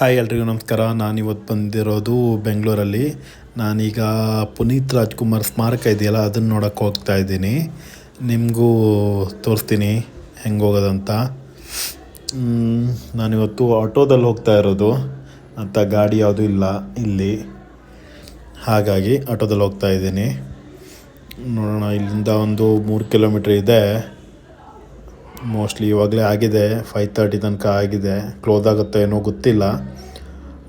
Hi ಎಲ್ರಿಗೂ ನಮಸ್ಕಾರ. ನಾನಿವತ್ತು ಬಂದಿರೋದು ಬೆಂಗಳೂರಲ್ಲಿ. ನಾನೀಗ ಪುನೀತ್ ರಾಜ್ಕುಮಾರ್ ಸ್ಮಾರಕ ಇದೆಯಲ್ಲ ಅದನ್ನು ನೋಡೋಕ್ಕೆ ಹೋಗ್ತಾ ಇದ್ದೀನಿ. ನಿಮಗೂ ತೋರಿಸ್ತೀನಿ ಹೆಂಗೆ ಹೋಗೋದಂತ. ನಾನಿವತ್ತು ಆಟೋದಲ್ಲಿ ಹೋಗ್ತಾ ಇರೋದು. ಅಂತ ಗಾಡಿ ಯಾವುದೂ ಇಲ್ಲ ಇಲ್ಲಿ. ಹಾಗಾಗಿ ಆಟೋದಲ್ಲಿ ಹೋಗ್ತಾ ಇದ್ದೀನಿ. ನೋಡೋಣ, ಇಲ್ಲಿಂದ ಒಂದು ಮೂರು ಕಿಲೋಮೀಟ್ರ್ ಇದೆ. ಮೋಸ್ಟ್ಲಿ ಇವಾಗಲೇ ಆಗಿದೆ ಫೈವ್ ತರ್ಟಿ ತನಕ ಆಗಿದೆ. ಕ್ಲೋಸ್ ಆಗುತ್ತೆ ಏನೋ ಗೊತ್ತಿಲ್ಲ.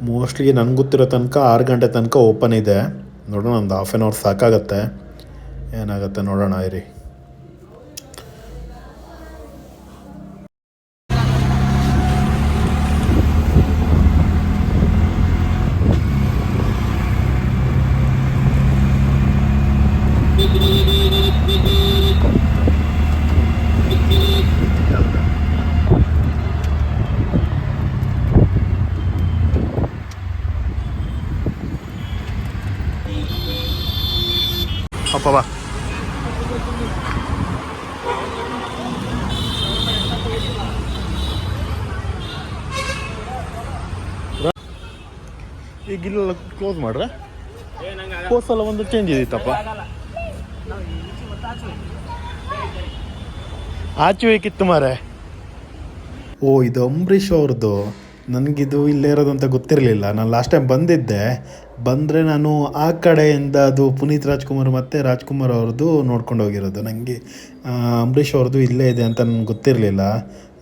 ಮೋಸ್ಟ್ಲಿ ನನಗೆ ಗೊತ್ತಿರೋ ತನಕ ಆರು ಗಂಟೆ ತನಕ ಓಪನ್ ಇದೆ. ನೋಡೋಣ, ಒಂದು ಹಾಫ್ ಆನ್ ಅವರ್ ಸಾಕಾಗತ್ತೆ. ಏನಾಗುತ್ತೆ ನೋಡೋಣ, ಇರಿ. ಅಪ್ಪ ಬಾ ಈಗ ಇಲ್ಲ ಕ್ಲೋಸ್ ಮಾಡ್ರೆ ಹೋಸಲ ಒಂದು ಚೇಂಜ್ ಇದಿತ್ತಪ್ಪ. ಆಚೆ ಬೇಕಿತ್ತು ಮಾರೆ ಓ ಇದು ಅಂಬರೀಷ್ ಅವ್ರದ್ದು. ನನಗಿದು ಇಲ್ಲೇ ಇರೋದು ಅಂತ ಗೊತ್ತಿರಲಿಲ್ಲ. ನಾನು ಲಾಸ್ಟ್ ಟೈಮ್ ಬಂದಿದ್ದೆ. ಬಂದರೆ ನಾನು ಆ ಕಡೆಯಿಂದ ಅದು ಪುನೀತ್ ರಾಜ್ಕುಮಾರ್ ಮತ್ತು ರಾಜ್ಕುಮಾರ್ ಅವ್ರದ್ದು ನೋಡ್ಕೊಂಡು ಹೋಗಿರೋದು. ನನಗೆ ಅಂಬರೀಷ್ ಅವ್ರದ್ದು ಇಲ್ಲೇ ಇದೆ ಅಂತ ನನಗೆ ಗೊತ್ತಿರಲಿಲ್ಲ.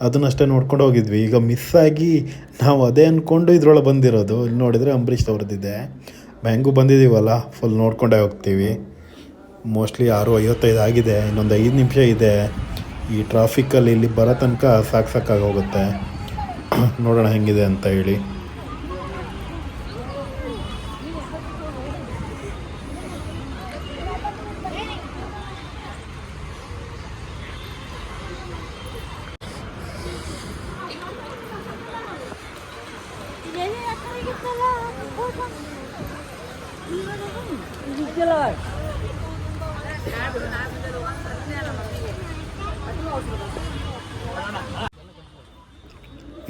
ಅದನ್ನಷ್ಟೇ ನೋಡ್ಕೊಂಡು ಹೋಗಿದ್ವಿ. ಈಗ ಮಿಸ್ ಆಗಿ ನಾವು ಅದೇ ಅಂದ್ಕೊಂಡು ಇದ್ರೊಳಗೆ ಬಂದಿರೋದು. ಇಲ್ಲಿ ನೋಡಿದರೆ ಅಂಬರೀಷ್ ಅವ್ರದ್ದಿದೆ. ಹೆಂಗೂ ಬಂದಿದ್ದೀವಲ್ಲ ಫುಲ್ ನೋಡ್ಕೊಂಡೇ ಹೋಗ್ತೀವಿ. ಮೋಸ್ಟ್ಲಿ ಆರು ಐವತ್ತೈದು ಆಗಿದೆ. ಇನ್ನೊಂದು ಐದು ನಿಮಿಷ ಇದೆ. ಈ ಟ್ರಾಫಿಕ್ಕಲ್ಲಿ ಇಲ್ಲಿ ಬರೋ ತನಕ ಸಾಕು ಹೋಗುತ್ತೆ. ನೋಡೋಣ ಹೆಂಗಿದೆ ಅಂತ ಹೇಳಿ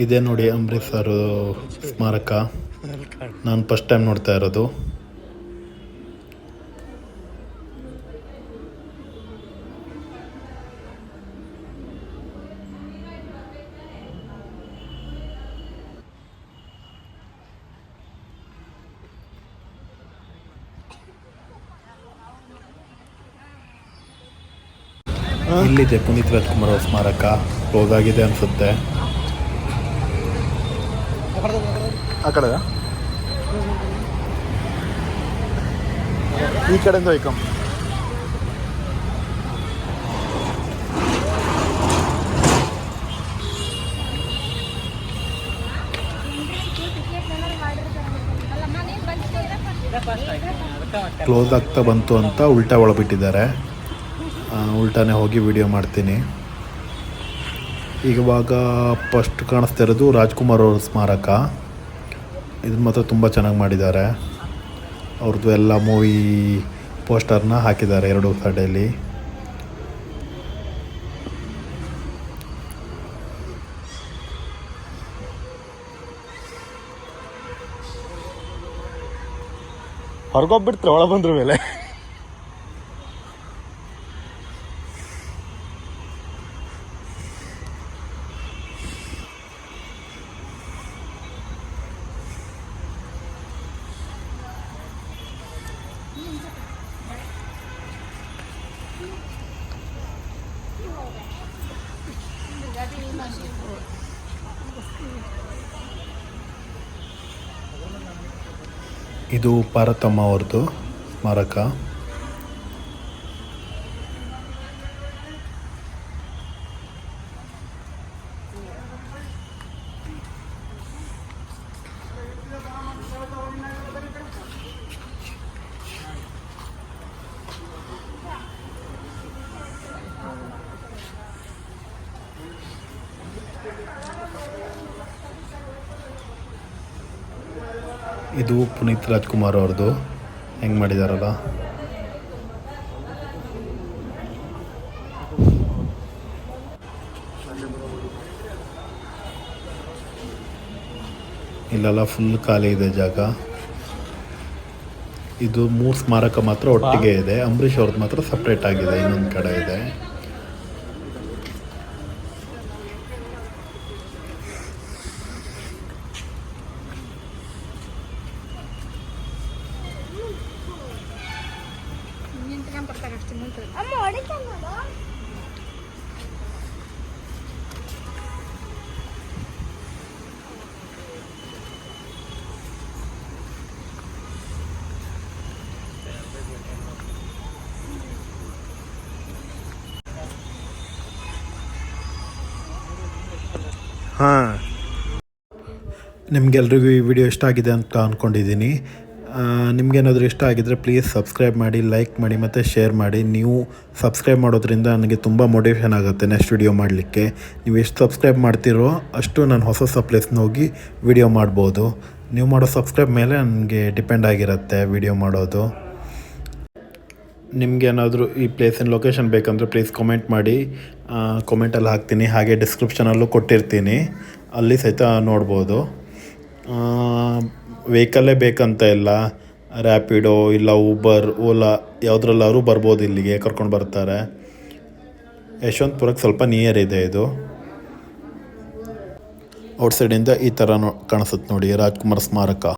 ಇದೇ ನೋಡಿ ಅಂಬರೀಷ್ ಸರ್ ಸ್ಮಾರಕ. ನಾನು ಫಸ್ಟ್ ಟೈಮ್ ನೋಡ್ತಾ ಇರೋದು. ಇಲ್ಲಿದೆ ಪುನೀತ್ ರಾಜ್ಕುಮಾರ್ ಸ್ಮಾರಕ. ಕ್ಲೋಸ್ ಆಗಿದೆ ಅನಿಸುತ್ತೆ. ಆ ಈ ಕಡೆಯಿಂದ ಹೋಯ್ಕಂ. ಕ್ಲೋಸ್ ಆಗ್ತಾ ಬಂತು ಅಂತ ಉಲ್ಟಾ ಒಳಬಿಟ್ಟಿದ್ದಾರೆ. ಉಲ್ಟಾನೇ ಹೋಗಿ ವಿಡಿಯೋ ಮಾಡ್ತೀನಿ. ಇವಾಗ ಫಸ್ಟ್ ಕಾಣಿಸ್ತಾ ಇರೋದು ರಾಜ್ಕುಮಾರ್ ಅವ್ರ ಸ್ಮಾರಕ. ಇದು ಮಾತ್ರ ತುಂಬ ಚೆನ್ನಾಗಿ ಮಾಡಿದ್ದಾರೆ. ಅವ್ರದ್ದು ಎಲ್ಲ ಮೂವಿ ಪೋಸ್ಟರ್ನ ಹಾಕಿದ್ದಾರೆ ಎರಡು ಸೈಡಲ್ಲಿ ಹೊರಗೋಗ್ಬಿಡ್ತಾರೆ ಒಳ ಬಂದ್ರ ಮೇಲೆ. ಇದು ಪಾರತಮ್ಮ ಅವ್ರದ್ದು ಸ್ಮಾರಕ. ಇದು ಪುನೀತ್ ರಾಜ್ಕುಮಾರ್ ಅವ್ರದ್ದು. ಹೆಂಗೆ ಮಾಡಿದಾರಲ್ಲ? ಇಲ್ಲೆಲ್ಲ ಫುಲ್ ಖಾಲಿ ಇದೆ ಜಾಗ. ಇದು ಮೂರು ಸ್ಮಾರಕ ಮಾತ್ರ ಒಟ್ಟಿಗೆ ಇದೆ. ಅಂಬರೀಷ್ ಅವ್ರದ್ದು ಮಾತ್ರ ಸಪ್ರೇಟ್ ಆಗಿದೆ, ಇನ್ನೊಂದು ಕಡೆ ಇದೆ. ಹಾಂ. ನಿಮಗೆಲ್ರಿಗೂ ಈ ವಿಡಿಯೋ ಇಷ್ಟ ಆಗಿದೆ ಅಂತ ಅಂದ್ಕೊಂಡಿದ್ದೀನಿ ನಿಮಗೇನಾದರೂ ಇಷ್ಟ ಆಗಿದ್ದರೆ ಪ್ಲೀಸ್ ಸಬ್ಸ್ಕ್ರೈಬ್ ಮಾಡಿ ಲೈಕ್ ಮಾಡಿ ಮತ್ತು ಶೇರ್ ಮಾಡಿ. ನೀವು ಸಬ್ಸ್ಕ್ರೈಬ್ ಮಾಡೋದ್ರಿಂದ ನನಗೆ ತುಂಬ ಮೋಟಿವೇಶನ್ ಆಗುತ್ತೆ ನೆಕ್ಸ್ಟ್ ವಿಡಿಯೋ ಮಾಡಲಿಕ್ಕೆ. ನೀವು ಎಷ್ಟು ಸಬ್ಸ್ಕ್ರೈಬ್ ಮಾಡ್ತೀರೋ ಅಷ್ಟು ನಾನು ಹೊಸ ಹೊಸ ಪ್ಲೇಸ್ನ ಹೋಗಿ ವಿಡಿಯೋ ಮಾಡ್ಬೋದು. ನೀವು ಮಾಡೋ ಸಬ್ಸ್ಕ್ರೈಬ್ ಮೇಲೆ ನನಗೆ ಡಿಪೆಂಡ್ ಆಗಿರುತ್ತೆ ವಿಡಿಯೋ ಮಾಡೋದು. ನಿಮಗೇನಾದರೂ ಈ ಪ್ಲೇಸಿನ ಲೊಕೇಶನ್ ಬೇಕಂದರೆ ಪ್ಲೀಸ್ ಕಮೆಂಟ್ ಮಾಡಿ. ಕಮೆಂಟಲ್ಲಿ ಹಾಕ್ತೀನಿ, ಹಾಗೆ ಡಿಸ್ಕ್ರಿಪ್ಷನಲ್ಲೂ ಕೊಟ್ಟಿರ್ತೀನಿ. ಅಲ್ಲಿ ಸಹಿತ ನೋಡ್ಬೋದು. ವೆಹಿಕಲ್ಲೇ ಬೇಕಂತ ಇಲ್ಲ. ರ್ಯಾಪಿಡೋ ಇಲ್ಲ ಊಬರ್ ಓಲಾ ಯಾವುದ್ರಲ್ಲಾದ್ರೂ ಬರ್ಬೋದು ಇಲ್ಲಿಗೆ, ಕರ್ಕೊಂಡು ಬರ್ತಾರೆ. ಯಶವಂತಪುರಕ್ಕೆ ಸ್ವಲ್ಪ ನಿಯರ್ ಇದೆ ಇದು. ಔಟ್ಸೈಡಿಂದ ಈ ಥರ ನೋ, ಕಾಣಿಸುತ್ತೆ ನೋಡಿ, ರಾಜ್ಕುಮಾರ್ ಸ್ಮಾರಕ.